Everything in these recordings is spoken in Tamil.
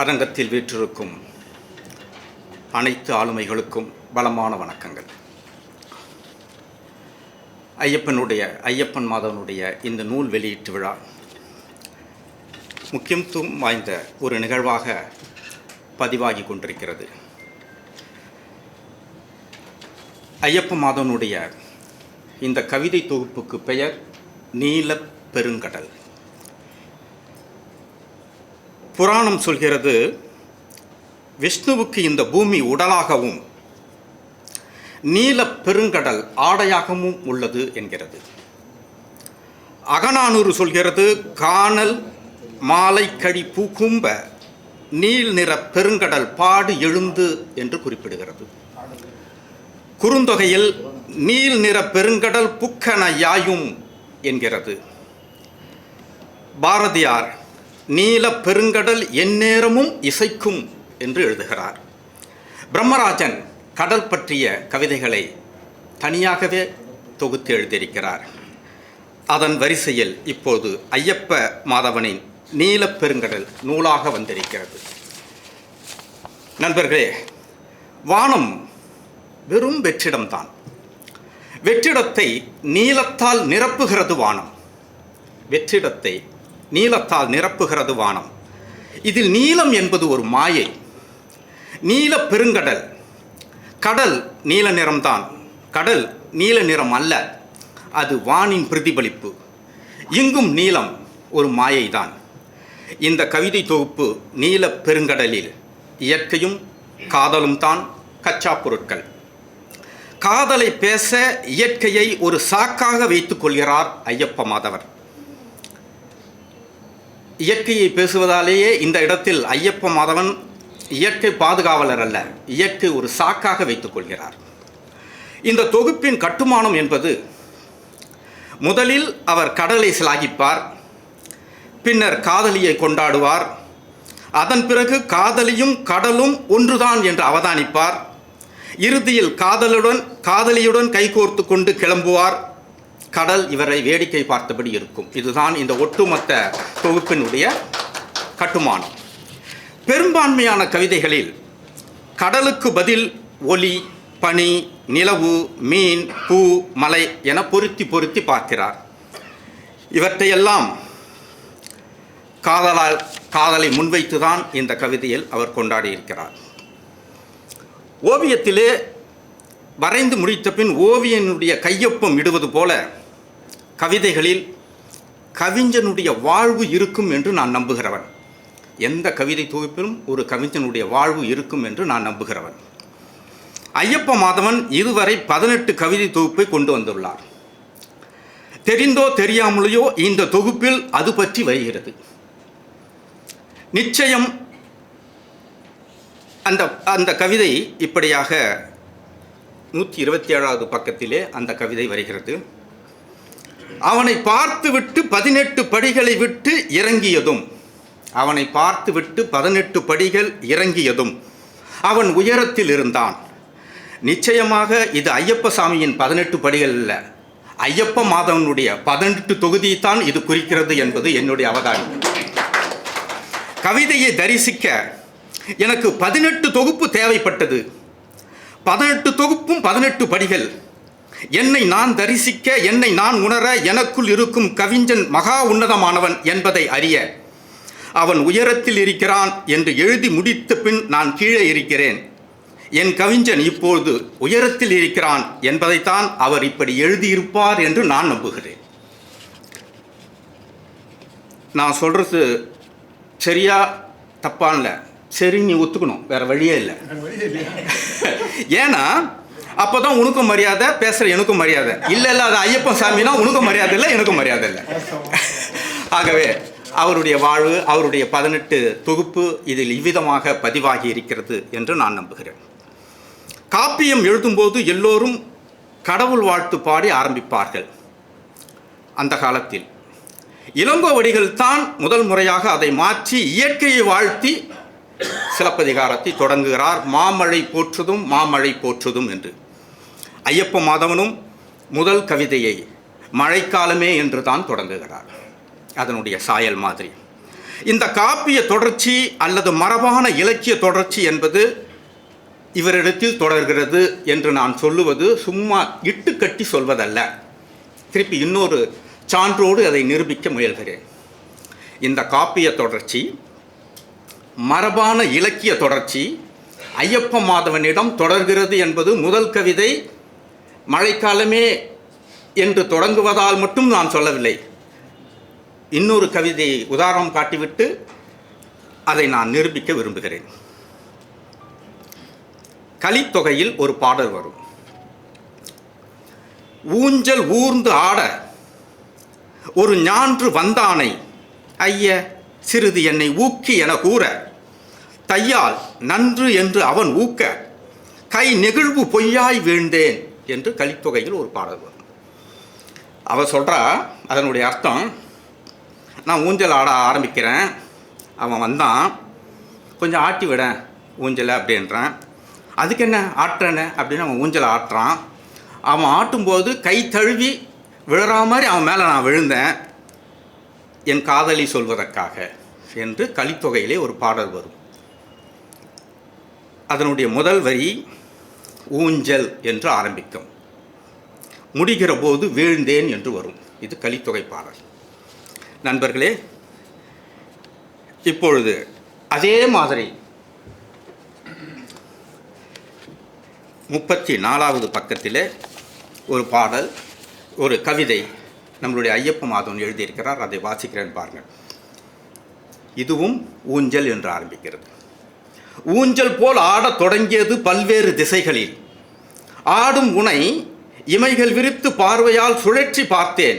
அரங்கத்தில் வீற்றிருக்கும் அனைத்து ஆளுமைகளுக்கும் பலமான வணக்கங்கள். ஐயப்பனுடைய ஐயப்பன் மாதவனுடைய இந்த நூல் வெளியீட்டு விழா முக்கியத்துவம் வாய்ந்த ஒரு நிகழ்வாக பதிவாகி கொண்டிருக்கிறது. ஐயப்ப மாதவனுடைய இந்த கவிதை தொகுப்புக்கு பெயர் நீல பெருங்கடல். புராணம் சொல்கிறது விஷ்ணுவுக்கு இந்த பூமி உடலாகவும் நீல பெருங்கடல் ஆடையாகவும் உள்ளது என்கிறது. அகநானூறு சொல்கிறது காணல் மாலை பூகும்ப பூக்கும்ப நீல் நிற பெருங்கடல் பாடு எழுந்து என்று குறிப்பிடுகிறது. குறுந்தொகையில் நீல் நிற பெருங்கடல் புக்கன யாயும் என்கிறது. பாரதியார் நீல பெருங்கடல் எந்நேரமும் இசைக்கும் என்று எழுதுகிறார். பிரம்மராஜன் கடல் பற்றிய கவிதைகளை தனியாகவே தொகுத்து எழுதியிருக்கிறார். அதன் வரிசையில் இப்போது ஐயப்ப மாதவனின் நீல பெருங்கடல் நூலாக வந்திருக்கிறது. நண்பர்களே வானம் வெறும் வெற்றிடம்தான். வெற்றிடத்தை நீலத்தால் நிரப்புகிறது வானம். வெற்றிடத்தை நீலத்தால் நிரப்புகிறது வானம். இதில் நீலம் என்பது ஒரு மாயை. நீல பெருங்கடல். கடல் நீல நிறம்தான். கடல் நீல நிறம் அல்ல. அது வானின் பிரதிபலிப்பு. இங்கும் நீலம் ஒரு மாயைதான். இந்த கவிதை தொகுப்பு நீல பெருங்கடலில். இயற்கையும் காதலும் தான் கச்சா பொருட்கள். காதலை பேச இயற்கையை ஒரு சாக்காக வைத்துக் கொள்கிறார் ஐயப்ப மாதவர். இயற்கையை பேசுவதாலேயே இந்த இடத்தில் ஐயப்ப மாதவன் இயற்கை பாதுகாவலர் அல்ல இயற்கை ஒரு சாக்காக வைத்துக்கொள்கிறார் இந்த தொகுப்பின் கட்டுமானம் என்பது முதலில் அவர் கடலை சிலாகிப்பார் பின்னர் காதலியை கொண்டாடுவார் அதன் பிறகு காதலியும் கடலும் ஒன்றுதான் என்று அவதானிப்பார் இறுதியில் காதலுடன் காதலியுடன் கைகோர்த்து கொண்டு கிளம்புவார் கடல் இவரை வேடிக்கை பார்த்தபடி இருக்கும். இதுதான் இந்த ஒட்டுமொத்த தொகுப்பினுடைய கட்டுமானம். பெரும்பான்மையான கவிதைகளில் கடலுக்கு பதில் ஒலி பனி நிலவு மீன் பூ மலை என பொருத்தி பொருத்தி பார்க்கிறார். இவற்றையெல்லாம் காதலால் காதலை முன்வைத்துதான் இந்த கவிதையில் அவர் கொண்டாடியிருக்கிறார். ஓவியத்திலே வரைந்து முடித்த பின் ஓவியனுடைய கையொப்பம் இடுவது போல கவிதைகளில் கவிஞனுடைய வாழ்வு இருக்கும் என்று நான் நம்புகிறவன். எந்த கவிதை தொகுப்பிலும் ஒரு கவிஞனுடைய வாழ்வு இருக்கும் என்று நான் நம்புகிறவன். ஐயப்ப மாதவன் இதுவரை பதினெட்டு கவிதை தொகுப்பை கொண்டு வந்துள்ளார். தெரிந்தோ தெரியாமலேயோ இந்த தொகுப்பில் அது பற்றி வருகிறது. நிச்சயம் அந்த அந்த கவிதை இப்படியாக நூற்றி இருபத்தி ஏழாவது பக்கத்திலே அந்த கவிதை வருகிறது. அவனை பார்த்துவிட்டு பதினெட்டு படிகளை விட்டு இறங்கியதும் அவனை பார்த்துவிட்டு பதினெட்டு படிகள் இறங்கியதும் அவன் உயரத்தில் இருந்தான். நிச்சயமாக இது ஐயப்ப சாமியின் பதினெட்டு படிகள் அல்ல. ஐயப்ப மாதவனுடைய பதினெட்டு தொகுதியைத்தான் இது குறிக்கிறது என்பது என்னுடைய அவதானம் கவிதையை தரிசிக்க எனக்கு பதினெட்டு தொகுப்பு தேவைப்பட்டது. பதினெட்டு தொகுப்பும் பதினெட்டு படிகள். என்னை நான் தரிசிக்க என்னை நான் உணர எனக்குள் இருக்கும் கவிஞன் மகா உன்னதமானவன் என்பதை அறிய அவன் உயரத்தில் இருக்கிறான் என்று எழுதி முடித்த பின் நான் கீழே இருக்கிறேன். என் கவிஞன் இப்பொழுது உயரத்தில் இருக்கிறான் என்பதைத்தான் அவர் இப்படி எழுதியிருப்பார் என்று நான் நம்புகிறேன். நான் சொல்கிறது சரியா தப்பான்ல சரி நீ ஒத்துக்கணும். வேற வழியே இல்லை. ஏன்னா அப்போ தான் உனக்கும் மரியாதை பேசுகிற எனக்கும் மரியாதை. இல்லை இல்லை அது ஐயப்பன் சாமினா உனக்கும் மரியாதை இல்லை எனக்கும் மரியாதை இல்லை. ஆகவே அவருடைய வாழ்வு அவருடைய பதினெட்டு தொகுப்பு இதில் இவ்விதமாக பதிவாகி இருக்கிறது என்று நான் நம்புகிறேன். காப்பியம் எழுதும்போது எல்லோரும் கடவுள் வாழ்த்து பாடி ஆரம்பிப்பார்கள். அந்த காலத்தில். இளங்கோவடிகள் தான் முதல் முறையாக அதை மாற்றி இயற்கையை வாழ்த்தி சிலப்பதிகாரத்தை தொடங்குகிறார். மாமழை போற்றுதும் மாமழை போற்றுதும் என்று. ஐயப்ப மாதவனும் முதல் கவிதையை மழைக்காலமே என்று தான் தொடங்குகிறார். அதனுடைய சாயல் மாதிரி. இந்த காப்பிய தொடர்ச்சி அல்லது மரபான இலக்கிய தொடர்ச்சி என்பது இவரிடத்தில் தொடர்கிறது என்று நான் சொல்லுவது சும்மா இட்டுக்கட்டி சொல்வதல்ல. திருப்பி இன்னொரு சான்றோடு அதை நிரூபிக்க முயல்கிறேன். இந்த காப்பிய தொடர்ச்சி மரபான இலக்கிய தொடர்ச்சி ஐயப்ப மாதவனிடம் தொடர்கிறது என்பது முதல் கவிதை மழைக்காலமே என்று தொடங்குவதால் மட்டும் நான் சொல்லவில்லை. இன்னொரு கவிதையை உதாரணம் காட்டிவிட்டு அதை நான் நிரூபிக்க விரும்புகிறேன். கலித்தொகையில் ஒரு பாடல் வரும். ஊஞ்சல் ஊர்ந்து ஆட ஒரு ஞான்று வந்தானை ஐய சிறிது என்னை ஊக்கி என கூற தையால் நன்று என்று அவன் ஊக்க கை நெகிழ்வு பொய்யாய் வீழ்ந்தேன் என்று கலித்தொகையில் ஒரு பாடல் வரும். அவள் சொல்கிறா அதனுடைய அர்த்தம் நான் ஊஞ்சல் ஆட ஆரம்பிக்கிறேன் அவன் வந்தான் கொஞ்சம் ஆட்டி விடேன் ஊஞ்சலை அப்படின்றான். அதுக்கு என்ன ஆட்டுறேன்னு அப்படின்னு அவன் ஊஞ்சலை ஆட்டுறான். அவன் ஆட்டும்போது கை தழுவி விழுறா மாதிரி அவன் மேலே நான் விழுந்தேன் என் காதலி சொல்வதற்காக என்று கலித்தொகையிலே ஒரு பாடல் வரும். அதனுடைய முதல் வரி ஊஞ்சல் என்று ஆரம்பிக்கும். முடிகிற போது வீழ்ந்தேன் என்று வரும். இது கலித்தொகை பாடல். நண்பர்களே இப்பொழுது அதே மாதிரி முப்பத்தி நாலாவது பக்கத்தில் ஒரு பாடல் ஒரு கவிதை நம்மளுடைய ஐயப்ப மாதவன் எழுதியிருக்கிறார். அதை வாசிக்கிறேன் பாருங்கள். இதுவும் ஊஞ்சல் என்று ஆரம்பிக்கிறது. ஊஞ்சல் போல் ஆடத் தொடங்கியது பல்வேறு திசைகளில். ஆடும் உனை இமைகள் விரித்து பார்வையால் சுழற்றி பார்த்தேன்.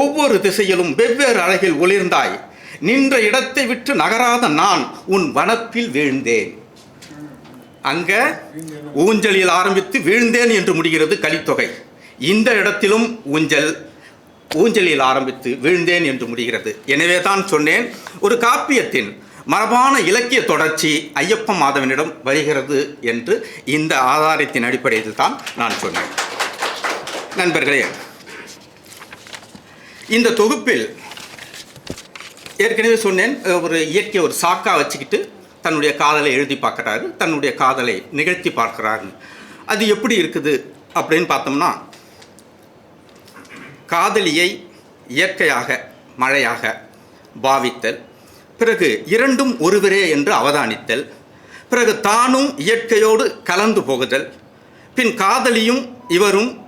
ஒவ்வொரு திசையிலும் வெவ்வேறு அழகில் ஒளிர்ந்தாய். நின்ற இடத்தை விட்டு நகராத நான் உன் வனப்பில் வீழ்ந்தேன். அங்க ஊஞ்சலில் ஆரம்பித்து வீழ்ந்தேன் என்று முடிகிறது கலித்தொகை. இந்த இடத்திலும் ஊஞ்சல் ஊஞ்சலில் ஆரம்பித்து வீழ்ந்தேன் என்று முடிகிறது. எனவே தான் சொன்னேன் ஒரு காப்பியத்தின் மரபான இலக்கிய தொடர்ச்சி ஐயப்ப மாதவனிடம் வருகிறது என்று இந்த ஆதாரத்தின் அடிப்படையில் தான் நான் சொன்னேன். நண்பர்களே இந்த தொகுப்பில் ஏற்கனவே சொன்னேன் ஒரு இயற்கை ஒரு சாக்கா வச்சுக்கிட்டு தன்னுடைய காதலை எழுதி பார்க்குறாரு தன்னுடைய காதலை நிகழ்த்தி பார்க்குறாரு. அது எப்படி இருக்குது அப்படின்னு பார்த்தோம்னா காதலியை இயற்கையாக மழையாக பாவித்தல் பிறகு இரண்டும் ஒருவரே என்று அவதானித்தல். பிறகு தானும் இயற்கையோடு கலந்து போகுதல். பின் காதலியும் இவரும்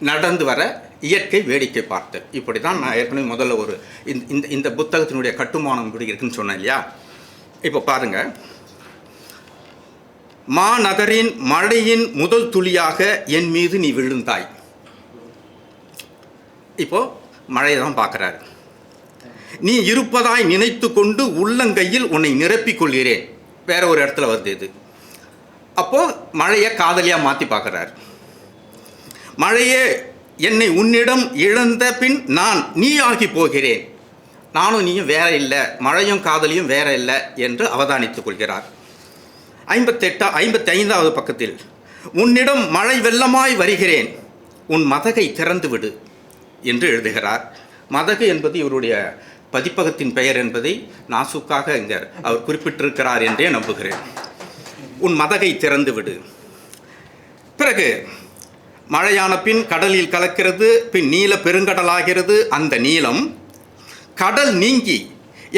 நடந்து வர இயற்கை வேடிக்கை பார்த்தல். இப்படி தான் நான் ஏற்கனவே முதல்ல ஒரு இந்த- இந்த இந்த புத்தகத்தினுடைய கட்டுமானம் இப்படி இருக்குன்னு சொன்னேன் இல்லையா? இப்போ பாருங்க. மாநகரின் மழையின் முதல் துளியாக என் மீது நீ விழுந்தாய். இப்போ மழையை தான் பார்க்குறாரு. நீ இருப்பதாய் நினைத்து கொண்டு உள்ளங்கையில் உன்னை நிரப்பிக் கொள்கிறேன் வேற ஒரு இடத்துல வருது இது. அப்போது மழையை காதலியாக மாற்றி பார்க்குறார். மழையே என்னை உன்னிடம் இழந்த பின் நான் நீ ஆகி போகிறேன். நானும் நீயும் வேற இல்லை மழையும் காதலியும் வேற இல்லை என்று அவதானித்துக் கொள்கிறார். ஐம்பத்தெட்டா ஐம்பத்தி ஐந்தாவது பக்கத்தில் உன்னிடம் மழை வெள்ளமாய் வருகிறேன். உன் மதகை திறந்து விடு என்று எழுதுகிறார். மதகு என்பது இவருடைய பதிப்பகத்தின் பெயர் என்பதை நாசுக்காக இங்கே அவர் குறிப்பிட்டிருக்கிறார் என்றே நம்புகிறேன். உன் மதகை திறந்து விடு பிறகு மழையான பின் கடலில் கலக்கிறது பின் நீல பெருங்கடலாகிறது அந்த நீளம் கடல் நீங்கி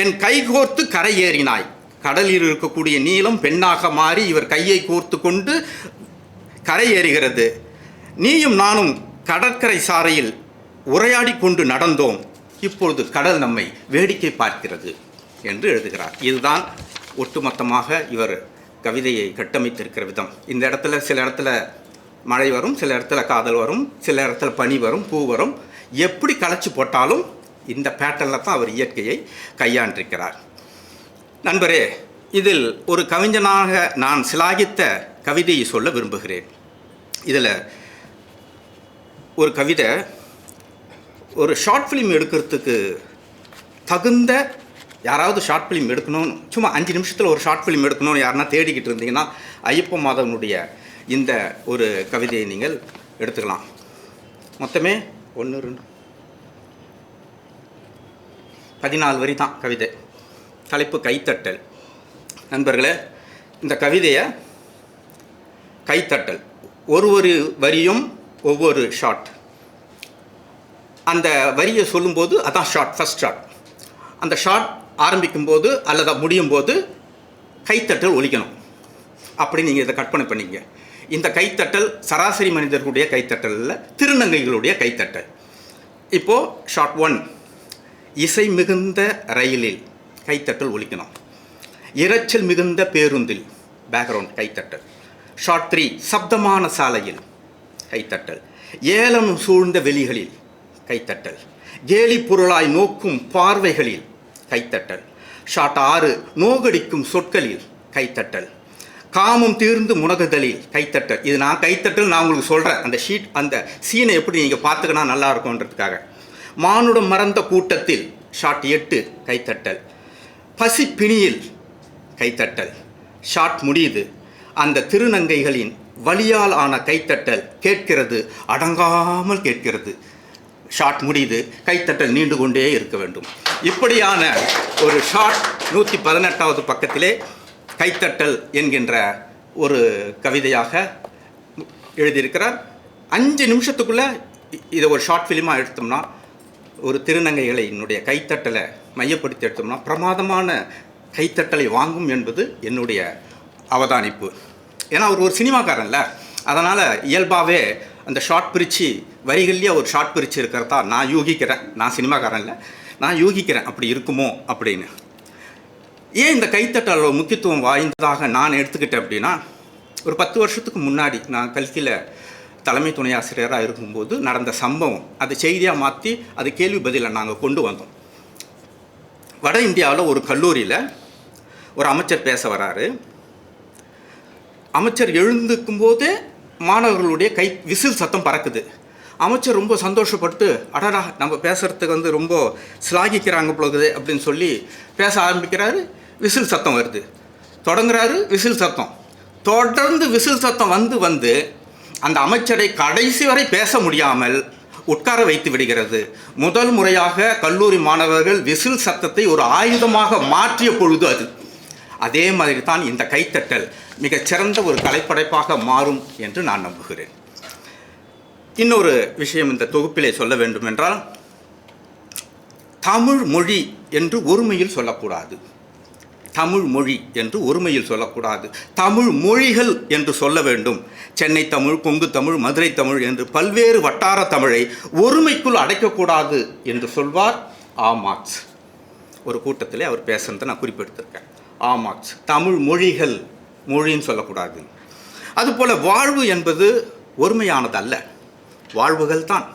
என் கைகோர்த்து கரையேறினாய். கடலில் இருக்கக்கூடிய நீளம் பெண்ணாக மாறி இவர் கையை கோர்த்து கொண்டு கரையேறுகிறது. நீயும் நானும் கடற்கரை சாரையில் உரையாடி கொண்டு நடந்தோம். இப்பொழுது கடல் நம்மை வேடிக்கை பார்க்கிறது என்று எழுதுகிறார். இதுதான் ஒட்டுமொத்தமாக இவர் கவிதையை கட்டமைத்திருக்கிற விதம். இந்த இடத்துல சில இடத்துல மழை வரும் சில இடத்துல காதல் வரும் சில இடத்துல பனி வரும் பூ வரும். எப்படி களைச்சி போட்டாலும் இந்த பேட்டர்னில் தான் அவர் இயற்கையை கையாண்டிருக்கிறார். நண்பரே இதில் ஒரு கவிஞனாக நான் சிலாகித்த கவிதையை சொல்ல விரும்புகிறேன். இதில் ஒரு கவிதை ஒரு ஷார்ட் ஃபிலிம் எடுக்கிறதுக்கு தகுந்த யாராவது ஷார்ட் ஃபிலிம் எடுக்கணும் சும்மா அஞ்சு நிமிஷத்தில் ஒரு ஷார்ட் ஃபிலிம் எடுக்கணும்னு யாருன்னா தேடிக்கிட்டு இருந்தீங்கன்னா ஐயப்ப மாதவனுடைய இந்த ஒரு கவிதையை நீங்கள் எடுத்துக்கலாம். மொத்தமே ஒன்று ரெண்டு பதினாலு வரி தான் கவிதை. தலைப்பு கைத்தட்டல். நண்பர்களே இந்த கவிதையை கைத்தட்டல். ஒரு ஒரு வரியும் ஒவ்வொரு ஷாட் அந்த வரியை சொல்லும்போது அதான் ஷார்ட் ஃபஸ்ட் ஷார்ட் அந்த ஷார்ட் ஆரம்பிக்கும் போது அல்லது முடியும் போது கைத்தட்டல் ஒழிக்கணும் அப்படி நீங்கள் இதை கற்பனை பண்ணிங்க இந்த கைத்தட்டல் சராசரி மனிதர்களுடைய கைத்தட்டல் இல்லை திருநங்கைகளுடைய கைத்தட்டல். இப்போது ஷார்ட் ஒன் இசை மிகுந்த ரயிலில் கைத்தட்டல் ஒழிக்கணும் இரைச்சல் மிகுந்த பேருந்தில் பேக்ரவுண்ட் கைத்தட்டல். ஷார்ட் த்ரீ சப்தமான சாலையில் கைத்தட்டல். ஏலம் சூழ்ந்த வெளிகளில் கைத்தட்டல். கேலி பொருளாய் நோக்கும் பார்வைகளில் கைத்தட்டல். ஷாட் ஆறு நோகடிக்கும் சொற்களில் கைத்தட்டல். காமம் தீர்ந்து முனகுதலில் கைத்தட்டல். இது நான் கைத்தட்டல் நான் உங்களுக்கு சொல்கிறேன் அந்த ஷீட் அந்த சீனை எப்படி நீங்கள் பார்த்துக்கினா நல்லா இருக்கும்ன்றதுக்காக. மானுடம் மறந்த கூட்டத்தில் ஷாட் எட்டு கைத்தட்டல். பசி பிணியில் கைத்தட்டல். ஷாட் முடியுது. அந்த திருநங்கைகளின் வலியால் ஆன கைத்தட்டல் கேட்கிறது அடங்காமல் கேட்கிறது. ஷார்ட் முடியுது கைத்தட்டல் நீண்டு கொண்டே இருக்க வேண்டும். இப்படியான ஒரு ஷார்ட் நூற்றி பதினெட்டாவது பக்கத்திலே கைத்தட்டல் என்கின்ற ஒரு கவிதையாக எழுதியிருக்கிறார். அஞ்சு நிமிஷத்துக்குள்ளே இதை ஒரு ஷார்ட் ஃபிலிமாக எடுத்தோம்னா ஒரு திருநங்கைகளை என்னுடைய கைத்தட்டலை மையப்படுத்தி எடுத்தோம்னா பிரமாதமான கைத்தட்டலை வாங்கும் என்பது என்னுடைய அவதானிப்பு. ஏன்னா அவர் ஒரு சினிமாக்காரன்ல. அதனால் இயல்பாகவே அந்த ஷார்ட் பிரித்து வரிகள்லேயே ஒரு ஷார்ட் பிரித்து இருக்கிறதா நான் யூகிக்கிறேன். நான் சினிமாக்காரன் இல்லை நான் யூகிக்கிறேன் அப்படி இருக்குமோ அப்படின்னு. ஏன் இந்த கைத்தட்டல் முக்கியத்துவம் வாய்ந்ததாக நான் எடுத்துக்கிட்டேன் அப்படின்னா ஒரு பத்து வருஷத்துக்கு முன்னாடி நான் கல்கியில் தலைமை துணை ஆசிரியராக இருக்கும்போது நடந்த சம்பவம் அதை செய்தியாக மாற்றி அது கேள்வி பதிலை நாங்கள் கொண்டு வந்தோம். வட இந்தியாவில் ஒரு கல்லூரியில் ஒரு அமைச்சர் பேச வராரு. அமைச்சர் எழுந்துக்கும் போதே மாணவர்களுடைய கை விசில் சத்தம் பறக்குது. அமைச்சர் ரொம்ப சந்தோஷப்பட்டு அடடா நம்ம பேசுகிறதுக்கு வந்து ரொம்ப சிலாகிக்கிறாங்க போகுது அப்படின்னு சொல்லி பேச ஆரம்பிக்கிறாரு. விசில் சத்தம் வருது. தொடங்குறாரு விசில் சத்தம். தொடர்ந்து விசில் சத்தம் வந்து வந்து அந்த அமைச்சரை கடைசி வரை பேச முடியாமல் உட்கார வைத்து விடுகிறது. முதல் முறையாக கல்லூரி மாணவர்கள் விசில் சத்தத்தை ஒரு ஆயுதமாக மாற்றிய பொழுது அது. அதே மாதிரி தான் இந்த கைத்தட்டல் மிகச்சிறந்த ஒரு கலைப்படைப்பாக மாறும் என்று நான் நம்புகிறேன். இன்னொரு விஷயம் இந்த தொகுப்பிலே சொல்ல வேண்டுமென்றால் தமிழ் மொழி என்று ஒருமையில் சொல்லக்கூடாது. தமிழ் மொழி என்று ஒருமையில் சொல்லக்கூடாது. தமிழ் மொழிகள் என்று சொல்ல வேண்டும். சென்னை தமிழ் கொங்கு தமிழ் மதுரை தமிழ் என்று பல்வேறு வட்டார தமிழை ஒருமைக்குள் அடைக்கக்கூடாது என்று சொல்வார் ஆமாக்ஸ் ஒரு கூட்டத்தில் அவர் பேசுனதை நான் குறிப்பிட்டிருக்கேன். ஆமாக்ஸ் தமிழ் மொழிகள் மொழின்னு சொல்லக்கூடாது. அதுபோல் வாழ்வு என்பது ஒருமையானது அல்ல வாழ்வுகள் தான்.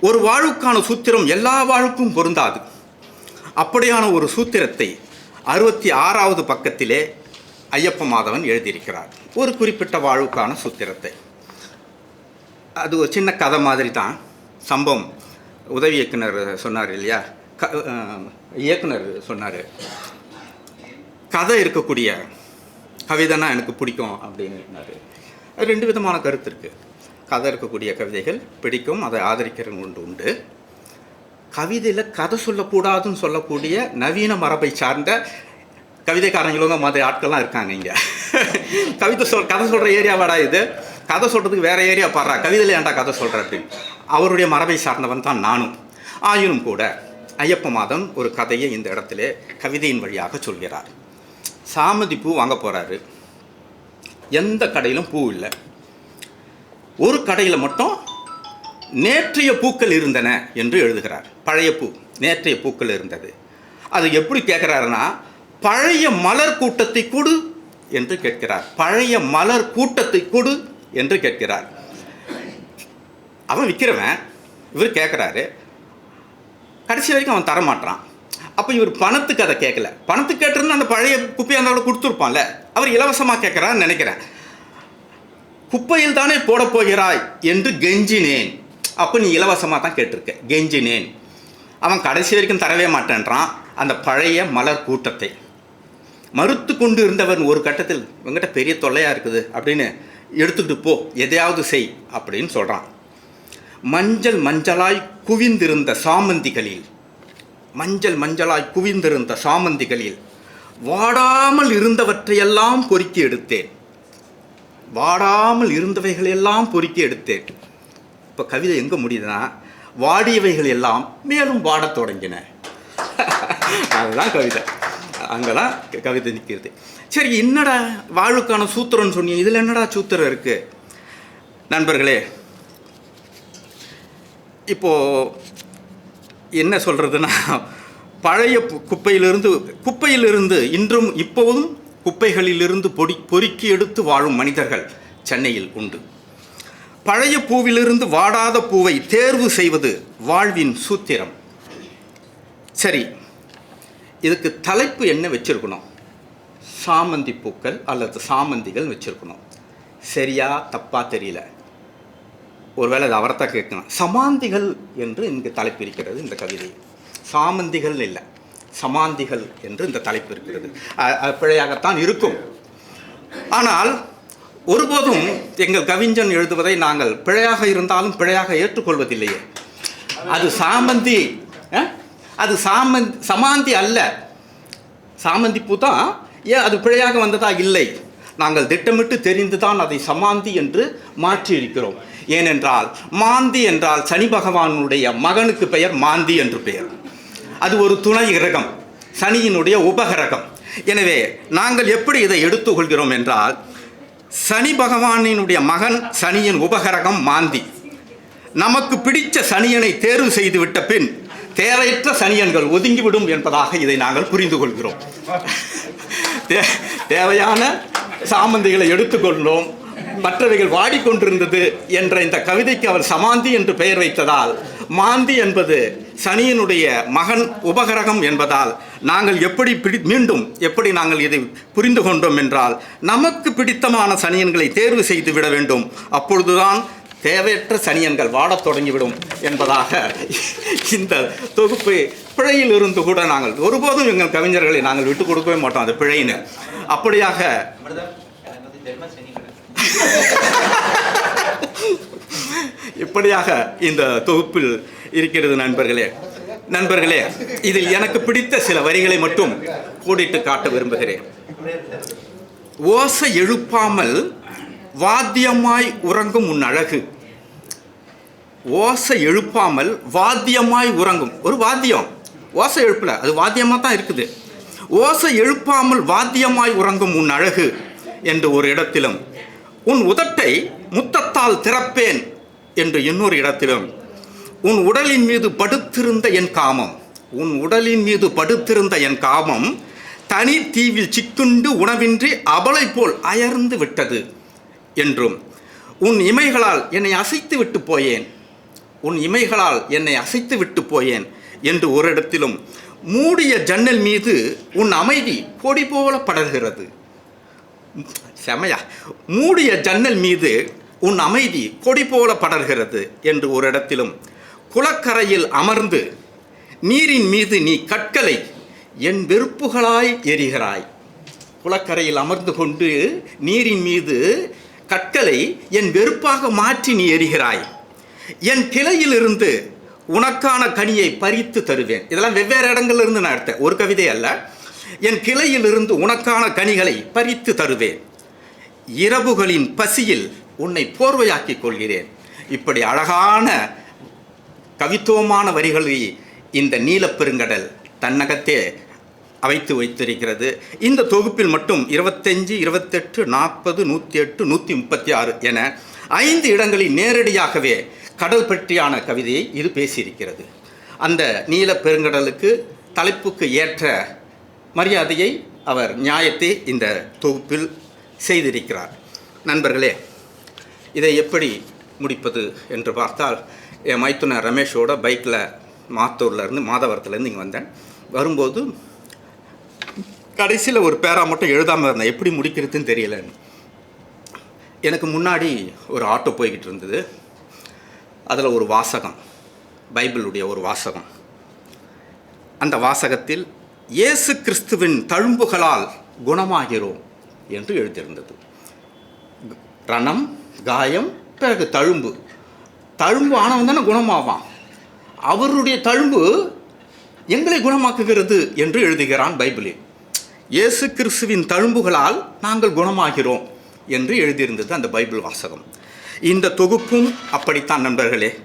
ஒரு வாழ்வுக்கான சூத்திரம் எல்லா வாழ்வுக்கும் பொருந்தாது. அப்படியான ஒரு சூத்திரத்தை அறுபத்தி ஆறாவது பக்கத்திலே ஐயப்ப மாதவன் எழுதியிருக்கிறார். ஒரு குறிப்பிட்ட வாழ்வுக்கான சூத்திரத்தை. அது ஒரு சின்ன கதை மாதிரி தான். சம்பவம் உதவி இயக்குனர் சொன்னார் இல்லையா? க இயக்குனர் சொன்னார். கதை இருக்கக்கூடிய கவிதைனா எனக்கு பிடிக்கும் அப்படின்னாரு அது ரெண்டு விதமான கருத்து இருக்குது கதை இருக்கக்கூடிய கவிதைகள் பிடிக்கும் அதை ஆதரிக்கிறவங்க உண்டு உண்டு. கவிதையில் கதை சொல்லக்கூடாதுன்னு சொல்லக்கூடிய நவீன மரபை சார்ந்த கவிதைக்காரங்களும் மாதிரி ஆட்கள்லாம் இருக்காங்க இங்கே. கவிதை சொல் கதை சொல்கிற ஏரியாவாடா இது. கதை சொல்கிறதுக்கு வேறு ஏரியா பாடுறா. கவிதையில் ஏன்டா கதை சொல்கிற அப்படின்னு அவருடைய மரபை சார்ந்தவன் தான் நானும். ஆயினும் கூட ஐயப்ப மாதம் ஒரு கதையை இந்த இடத்துல கவிதையின் வழியாக சொல்கிறார். சாமதி பூ வாங்க போகிறாரு எந்த கடையிலும் பூ இல்லை. ஒரு கடையில் மட்டும் நேற்றைய பூக்கள் இருந்தன என்று எழுதுகிறார். பழைய பூ நேற்றைய பூக்கள் இருந்தது. அது எப்படி கேட்குறாருன்னா பழைய மலர் கூட்டத்தை கொடு என்று கேட்கிறார். பழைய மலர் கூட்டத்தை கொடு என்று கேட்கிறார். அவன் விற்கிறவன் இவர் கேட்குறாரு கடைசி வரைக்கும் அவன் தரமாட்டான் அப்போ இவர் பணத்துக்கு அதை கேட்கல. பணத்துக்கு கேட்டிருந்தா அந்த பழைய குப்பையை அந்த கொடுத்துருப்பான்ல. அவர் இலவசமாக கேட்குறான்னு நினைக்கிறேன். குப்பையில் தானே போடப் போகிறாய் என்று கெஞ்சினேன். அப்போ நீ இலவசமாக தான் கேட்டிருக்க. கெஞ்சினேன். அவன் கடைசி வரைக்கும் தரவே மாட்டேன்றான். அந்த பழைய மலர் கூட்டத்தை. மறுத்து கொண்டு இருந்தவன் ஒரு கட்டத்தில் இவங்கிட்ட பெரிய தொல்லையாக இருக்குது. அப்படின்னு எடுத்துக்கிட்டு போ. எதையாவது செய். அப்படின்னு சொல்கிறான் மஞ்சள் மஞ்சளாய் குவிந்திருந்த சாமந்திகளில் மஞ்சள் மஞ்சளாய் குவிந்திருந்த சாமந்திகளில் வாடாமல் இருந்தவற்றையெல்லாம் பொறுக்கி எடுத்தேன். வாடாமல் இருந்தவைகளையெல்லாம் பொறுக்கி எடுத்தேன். இப்போ கவிதை எங்கே முடியுதுன்னா வாடியவைகள் எல்லாம் மேலும் வாடத் தொடங்கின. அதுதான் கவிதை. அங்கே தான் கவிதை நிற்கிறது. சரி என்னடா வாழ்வுக்கான சூத்திரம்னு சொன்னீங்க இதில் என்னடா சூத்திரம் இருக்குது நண்பர்களே இப்போது என்ன சொல்கிறதுனா பழைய குப்பையிலிருந்து குப்பையிலிருந்து இன்றும் இப்போதும் குப்பைகளிலிருந்து பொடி பொறுக்கி எடுத்து வாழும் மனிதர்கள் சென்னையில் உண்டு. பழைய பூவிலிருந்து வாடாத பூவை தேர்வு செய்வது வாழ்வின் சூத்திரம். சரி இதுக்கு தலைப்பு என்ன வச்சுருக்கணும்? சாமந்தி பூக்கள் அல்லது சாமந்திகள் வச்சுருக்கணும். சரியா தப்பா தெரியல. ஒருவேளை அது அவர்தான் கேட்கணும் சமாந்திகள் என்று இங்கு தலைப்பு இருக்கிறது இந்த கவிதை. சாமந்திகள் இல்லை. சமாந்திகள் என்று இந்த தலைப்பு இருக்கிறது. அது பிழையாகத்தான் இருக்கும். ஆனால் ஒருபோதும் எங்கள் கவிஞன் எழுதுவதை நாங்கள் பிழையாக இருந்தாலும் பிழையாக ஏற்றுக்கொள்வதில்லையே. அது சாமந்தி அது சாமந்தி சமாந்தி அல்ல. சாமந்தி பூ தான் ஏன் அது பிழையாக வந்ததா இல்லை. நாங்கள் திட்டமிட்டு தெரிந்து தான் அதை சமாந்தி என்று மாற்றியிருக்கிறோம். ஏனென்றால் மாந்தி என்றால் சனி பகவானுடைய மகனுக்கு பெயர் மாந்தி என்று பெயர். அது ஒரு துணை கிரகம் சனியினுடைய உபகிரகம். எனவே நாங்கள் எப்படி இதை எடுத்துக்கொள்கிறோம் என்றால் சனி பகவானினுடைய மகன் சனியின் உபகரகம் மாந்தி. நமக்கு பிடித்த சனியனை தேர்வு செய்துவிட்ட பின் தேவையற்ற சனியன்கள் ஒதுங்கிவிடும் என்பதாக இதை நாங்கள் புரிந்து கொள்கிறோம். தே- தேவையான சாமந்திகளை எடுத்துக்கொண்டோம் மற்றவைகள் வாடிக்கொண்டிருந்தது என்ற இந்த கவிதைக்கு அவர் சமாந்தி என்று பெயர் வைத்ததால் மாந்தி என்பது சனியினுடைய மகன் உபகரகம் என்பதால் நாங்கள் எப்படி பிடி மீண்டும் எப்படி நாங்கள் இதை புரிந்து கொண்டோம் என்றால் நமக்கு பிடித்தமான சனியன்களை தேர்வு செய்து விட வேண்டும். அப்பொழுதுதான் தேவையற்ற சனியன்கள் வாடத் தொடங்கிவிடும் என்பதாக இந்த தொகுப்பு பிழையில் இருந்து கூட நாங்கள் ஒருபோதும் எங்கள் கவிஞர்களை நாங்கள் விட்டு கொடுக்கவே மாட்டோம் அது பிழைன்னு அப்படியாக இப்படியாக இந்த தொகுப்பில் இருக்கிறது நண்பர்களே. நண்பர்களே இதில் எனக்கு பிடித்த சில வரிகளை மட்டும் கூடிட்டு காட்ட விரும்புகிறேன். ஓசை எழுப்பாமல் வாத்தியமாய் உறங்கும் உன் அழகு. ஓசை எழுப்பாமல் வாத்தியமாய் உறங்கும். ஒரு வாத்தியம். ஓசை எழுப்பல. அது வாத்தியமாக தான் இருக்குது. ஓசை எழுப்பாமல் வாத்தியமாய் உறங்கும் உன் அழகு என்று ஒரு இடத்திலும் உன் உதட்டை முத்தத்தால் திறப்பேன் என்று இன்னொரு இடத்திலும் உன் உடலின் மீது படுத்திருந்த என் காமம் உன் உடலின் மீது படுத்திருந்த என் காமம் தனி தீவில் சிக்குண்டு உணவின்றி அவளை போல் அயர்ந்து விட்டது என்றும் உன் இமைகளால் என்னை அசைத்து விட்டு போயேன் உன் இமைகளால் என்னை அசைத்து விட்டு போயேன் என்று ஒரு இடத்திலும் மூடிய ஜன்னல் மீது உன் அமைதி கொடி போல படர்கிறது. செமையா. மூடிய ஜன்னல் மீது உன் அமைதி கொடி போல படர்கிறது என்று ஒரு இடத்திலும் குளக்கரையில் அமர்ந்து நீரின் மீது நீ கற்களை என் வெறுப்புகளாய் எரிகிறாய். குளக்கரையில் அமர்ந்து கொண்டு நீரின் மீது கற்களை என் வெறுப்பாக மாற்றி நீ எரிகிறாய். என் கிளையிலிருந்து உனக்கான கனியை பறித்து தருவேன். இதெல்லாம் வெவ்வேறு இடங்கள்லிருந்து நான் எடுத்தேன். ஒரு கவிதை அல்ல என் கிளையிலிருந்து உனக்கான கனிகளை பறித்து தருவேன். இரவுகளின் பசியில் உன்னை போர்வையாக்கிக் கொள்கிறேன். இப்படி அழகான கவித்துவமான வரிகளை இந்த நீலப்பெருங்கடல் தன்னகத்தே அமைத்து வைத்திருக்கிறது. இந்த தொகுப்பில் மட்டும் இருபத்தஞ்சு இருபத்தெட்டு நாற்பது நூற்றி எட்டு நூற்றி முப்பத்தி ஆறு என ஐந்து இடங்களில் நேரடியாகவே கடல் பற்றியான கவிதையை இது பேசியிருக்கிறது. அந்த நீலப்பெருங்கடலுக்கு தலைப்புக்கு ஏற்ற மரியாதையை அவர் நியாயத்தை இந்த தொகுப்பில் செய்திருக்கிறார். நண்பர்களே இதை எப்படி முடிப்பது என்று பார்த்தால் என் மைத்துனர் ரமேஷோட பைக்கில் மாத்தூர்லேருந்து மாதவரத்துலேருந்து இங்கே வந்தேன். வரும்போது கடைசியில் ஒரு பேரா மட்டும் எழுதாமல் இருந்தேன். எப்படி முடிக்கிறதுன்னு தெரியலன்னு எனக்கு முன்னாடி ஒரு ஆட்டோ போய்கிட்டு இருந்தது. அதில் ஒரு வாசகம் பைபிளுடைய ஒரு வாசகம். அந்த வாசகத்தில் இயேசு கிறிஸ்துவின் தழும்புகளால் குணமாகிறோம். என்று எழுதியிருந்தது. ரணம் காயம் பிறகு தழும்பு. தழும்பு ஆனவன் தானே குணமாவான். அவருடைய தழும்பு எங்களை குணமாக்குகிறது என்று எழுதுகிறான் பைபிளில். இயேசு கிறிஸ்துவின் தழும்புகளால் நாங்கள் குணமாகிறோம் என்று எழுதியிருந்தது அந்த பைபிள் வாசகம். இந்த தொகுப்பும் அப்படித்தான் நண்பர்களே.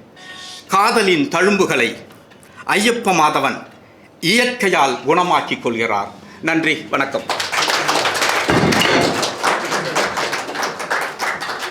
காதலின் தழும்புகளை ஐயப்ப மாதவன் இயற்கையால் குணமாக்கிக் கொள்கிறார். நன்றி வணக்கம்.